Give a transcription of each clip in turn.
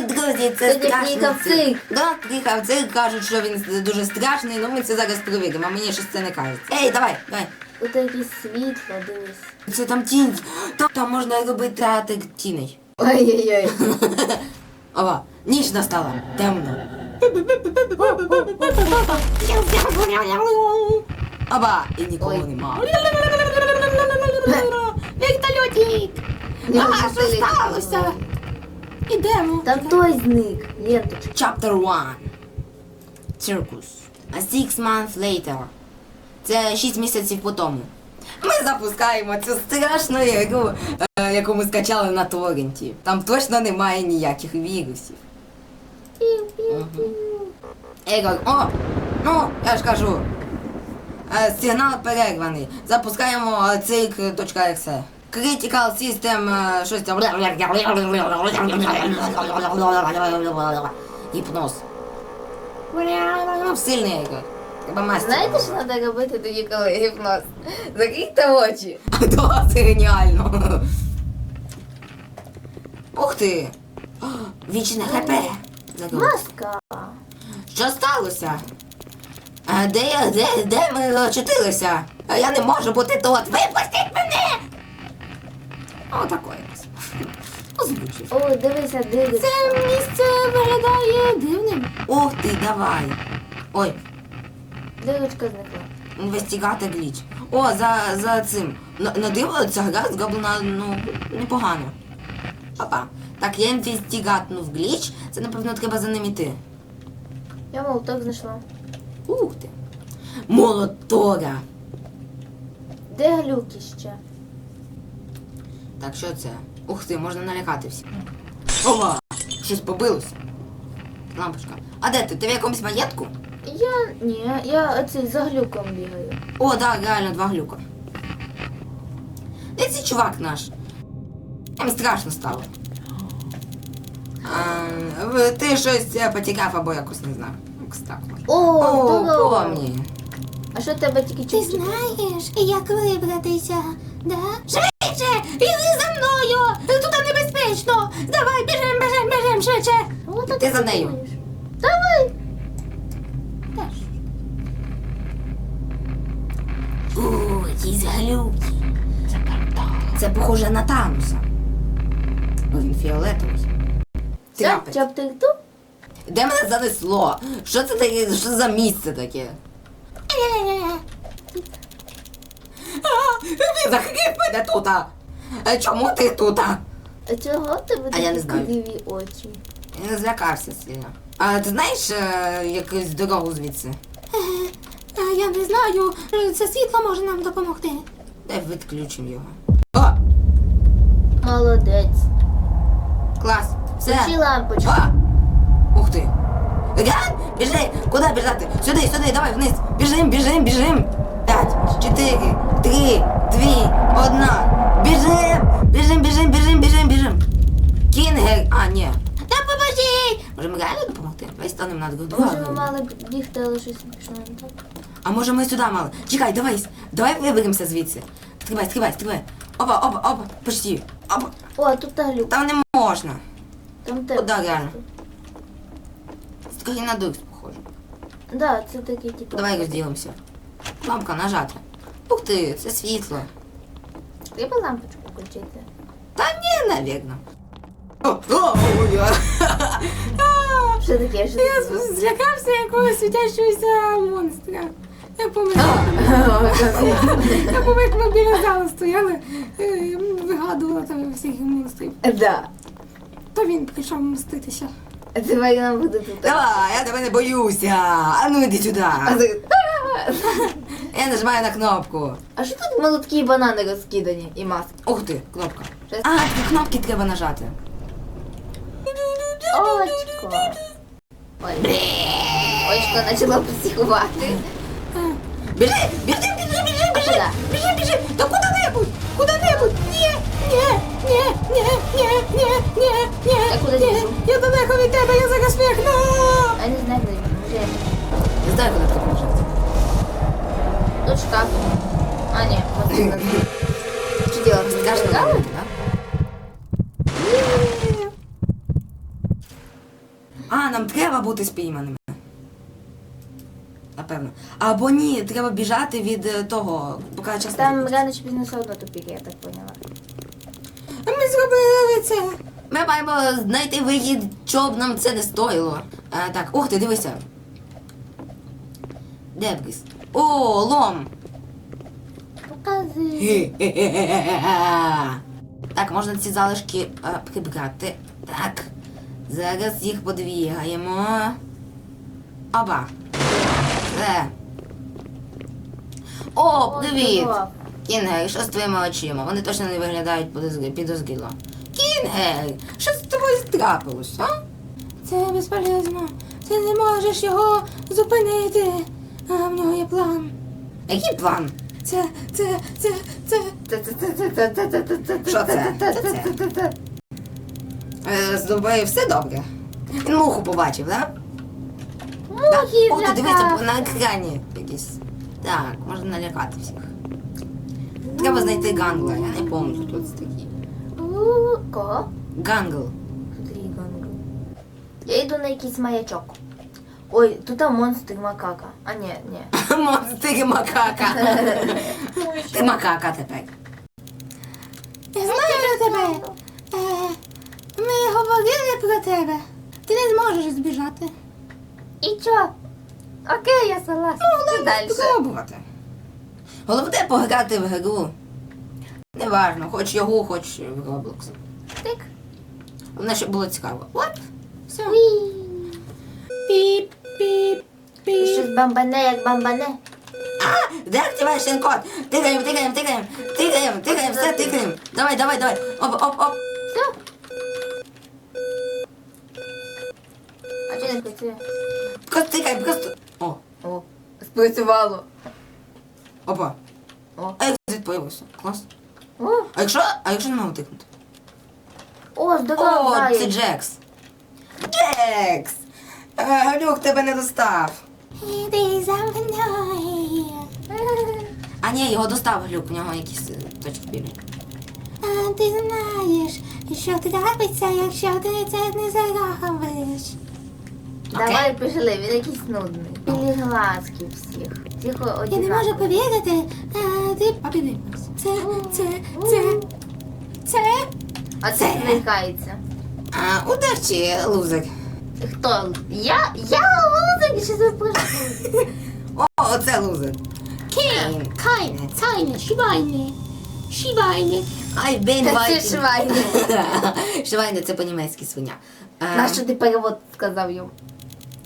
Друзі, це цирк. Да, приїхав цирк, кажуть, що він дуже страшний, ну ми це зараз перевіримо, а мені щось це не кажеться. Ей, давай, давай. Тут якесь світло, дивись. Це там тінь. Там, там можна робити театр тіней. Ой-ой-ой. Ова, ніч настала, темно. Оба, і нікого нема. Вертольотик! А, що сталося? Ідемо. Там той зник. Ленточка. Chapter 1. Circus. A six months later. Це 6 місяців по тому. Ми запускаємо цю страшну ігру, е, яку ми скачали на торренті. Там точно немає ніяких вірусів. Егор, о! Ну, я ж кажу. Е, Сигнал перерваний. Запускаємо цирк.exe. Critical System е, щось там. Гіпноз. Сильний Егор. Треба мастер. Знаєте, що треба робити тоді, коли гіпноз? Закрийте очі. Да, це геніально. Ух ти. Вічне ХП. Маска. Що сталося? А де, я- де, де ми очутилися? А я не можу бути тут. Випустіть мене! О, такое. Озвучив. О, дивися, дивися. місце виглядає дивним. Ух ти, давай. Ой, Дирочка зникла. інвестигати гліч. О, за, за цим. На, на диво ця гра зроблена, ну, непогано. Опа. Так, я інвестигатнув гліч. Це, напевно, треба за ним іти. Я молоток знайшла. Ух ти. Молотора. Де глюки ще? Так, що це? Ух ти, можна налякати всіх. Ова! Щось побилося. Лампочка. А де ти? Ти в якомусь маєтку? Я ні, я оцей за глюком бігаю. О, да, реально два глюка. Де цей чувак наш? Їм страшно стало. А, ти щось е, потікав або якось не знаю. Так. О, О, здорово. помні. А що тебе тільки чуть знаєш, як вибратися, да? Швидше! Іди за мною! Тут небезпечно! Давай, біжим, біжим, біжим, швидше! Так Ти за нею. думаєш. Давай. О, якісь глюки. Це портал. Це похоже на Тануса. Він фіолетовий. Все, Тряпець. ти тут? Де мене занесло? Що це таке? Що за місце таке? А, Він мене тут. Е, Чому ти тут? А чого в тебе А я такі не знаю. криві очі? Я не злякався сильно. А ти знаєш е, якусь дорогу звідси? Я не знаю, це світло може нам допомогти. Дай відключимо його. О, Молодець. клас. Все. Включи лампочку. А! Ух ти! Ган! Біжи! Куди біжати? Сюди, сюди, давай вниз! Біжим, біжим, біжим! П'ять, чотири, три, дві, одна. Біжим! Біжим, біжим, біжим, біжим, біжим! Кінгер! А, ні. Та поможіть! Може ми реально допомогти? Давай станемо над Може, ми мали б бігти, але щось пішло не так. А може ми сюди мали? Чекай, давай, давай виберемося звідси. Стрибай, стрибай, стрибай. Опа, опа, опа, почти. Опа. О, тут та глюк. Там не можна. Там те. О, да, реально. Трохи на дурс похоже. Да, це такий типу. Давай розділимося. Лампка нажати. Ух ти, це світло. Треба лампочку включити. Та ні, навірно. Що таке? Що Я таке? злякався якогось світящогося монстра. Я пам'ятаю, я пам'ятаю, як ми біля залу стояли, е, вигадувала там всіх монстрів. Да. То він прийшов мститися. А Давай нам буде тут. Давай, я тебе не боюся. А ну іди сюди. А ти- Я нажимаю на кнопку. А що тут молотки і банани розкидані і маски? Ух ти, кнопка. Щас. А, ті кнопки треба нажати. Очко. Ой. Очко почало психувати. Біжи, біжи, біжи, біжи, А біжи. куди? Біжи, біжи. Та куди-небудь. Ні, ні, ні, ні, ні, ні, Я куди ні. біжу? Я далеко від тебе, я зараз вигну. Я не знаю, де він. Може, Не знаю, куди треба нажати. тут шкаф. А, ні. Скажи, Скажи, А, нам треба бути спійманими. Напевно. Або ні, треба біжати від е, того, поки час. Там рано чи пізно все одно тупик, я так поняла. А ми зробили це. Ми маємо знайти вихід, що б нам це не стоїло. А, так, ух ти, дивися. Дебріс. О, лом. Показуй. Так, можна ці залишки е, прибрати. Так. Зараз їх подвігаємо. Оба. Все. О, привіт! Здоров. Що з твоїми очима? Вони точно не виглядають підозріло. Кінгер, що з тобою трапилось, а? Це безполезно. Ти не можеш його зупинити. А в нього є план. Який план? Це, це, це, це. Що це? Е, з тобою все добре? Він муху побачив, так? Мухи О, ти дивися на екрані якийсь. Так, можна налякати всіх. Треба знайти гангла, я не пам'ятаю, хто це такий. Кого? Гангл. Тут є гангл. Я йду на якийсь маячок. Ой, тут там монстр макака. А ні, ні. Монстр макака. Ти макака тепер. Я знаю про тебе. Е, ми говорили про тебе. Ти не зможеш збіжати. І чо? Окей, я согласна. Що далі? Спробувати. Головне пограти в гру. Неважно, хоч його, хоч в Roblox. Тик. Головне, щоб було цікаво. От. Все. Піп, піп, піп. Щось бамбане, як бамбане. А, деактивейшн код. Тикаємо, тикаємо, тикаємо. Тикаємо, тикаємо, все тикаємо. Давай, давай, давай. Оп, оп, оп. Все. А чи не працює? Просто тикай, просто. О, О, спрацювало. Опа. О. Як відповілося? Клас. О, А якщо, а якщо не можу тикнути? о здорово, О, це Заяць. Джекс. Джекс! Е, Галюк тебе не достав. Іди за мною. А ні, його достав Глюк, у нього якісь е, точки білі. А ти знаєш, що трапиться, якщо ти це не заробиш. Давай пішли, він якийсь нудний. Білі глазки всіх. Тихо Я не можу повірити, а ти подивимось. Це, це, це, це. А це Це. зникається. А, удачі, лузик. Хто? Я? Я лузик, що запишу. О, оце лузик. Кен, кайне, цайне, шибайне. Шибайне. Ай, бейн Та це вайтінг. швайне. Швайне це по-німецьки свиня. Е, На що ти перевод сказав йому?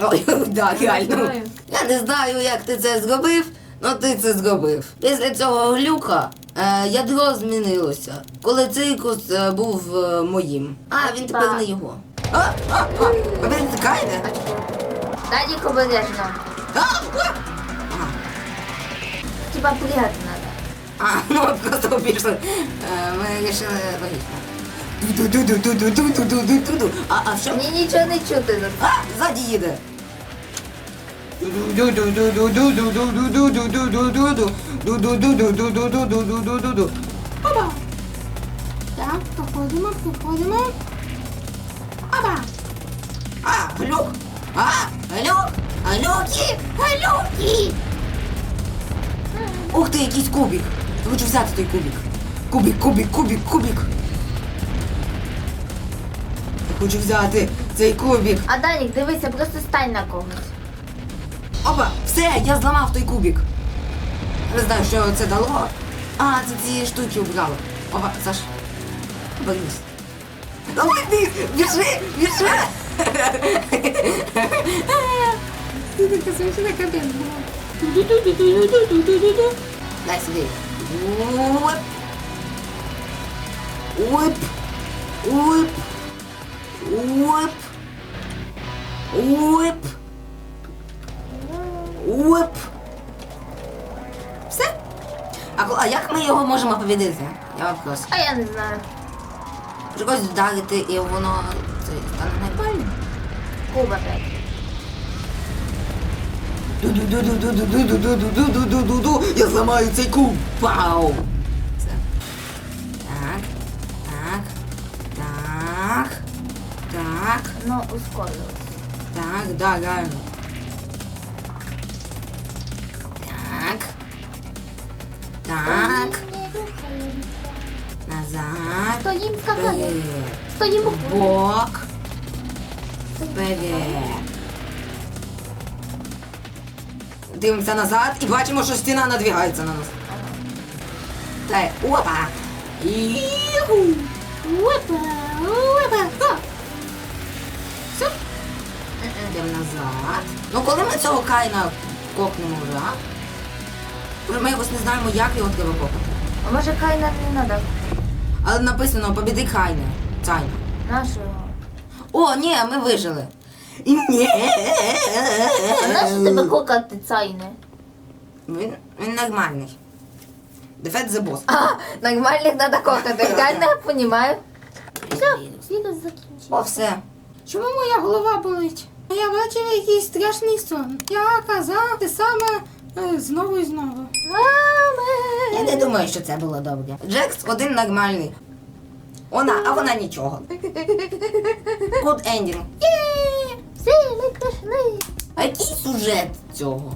Ой, да, реально. знаю. Я не знаю, як ти це зробив, але ти це зробив. Після цього глюка е, ядро змінилося, коли циркус е, був е, моїм. А він тепер не його. А, а, а, а він тікає? Далі обережно. А, а. Типа пригати треба. А, ну от просто пішли. Е, Ми вирішили логічно. Ду-ду-ду-ду-ду-ду-ду-ду-ду. А, а що? Мені нічого не чути. А, ззаді їде. Опа! Так, походимо, походимо. Опа! А, глюк! А, глюк! Глюки! Глюки! Ух ти, якийсь кубик! Я хочу взяти той кубик. Кубик, кубик, кубик, кубик. Я хочу взяти цей кубик. А Данік, дивися, просто стань на когось. Опа, все, я зламав той кубик. Не знаю, що це дало. А, це ці штуки убрали. Опа, Саш, обернись. Давай ти, біжи, біжи. Ти така смішна була. Дай сюди. Уип. Уип. Уип. Уип. Уип. Уп! Все? А, а як ми його можемо побідити? Я вам кажу. А я не знаю. Когось вдарити і воно це стане нормально. Куба блядь. Ду-ду-ду-ду-ду-ду-ду-ду-ду-ду-ду-ду-ду-ду-ду. Я зламаю цей куб! Пау! Все. Так, так, так, так, Ну, ускорилось. так, да, реально. Стоїм скакає. Вперед. Стоїмо. Бок. Вперед. Дивимося назад і бачимо, що стіна надвігається на нас. Так, опа. Іху. Опа, опа. О, все, Йдемо назад. Ну коли ми цього кайна копнемо вже, а? Ми якось не знаємо, як його треба копати. А може Кайна не надо? Але написано побіди Кайна. Цайна. Нашого. О, ні, ми вижили. Ні. А нащо тебе кокати цайне? Він, він нормальний. Defend the boss. А, нормальних надо кокати. Я понімаю. Все, відео закінчив. О, все. Чому моя голова болить? Я бачив якийсь страшний сон. Я казав те саме е, знову і знову. Я не думаю, що це було добре. Джекс один нормальний. Вона, а вона нічого. Good ending. Всі ми пішли. А який сюжет цього?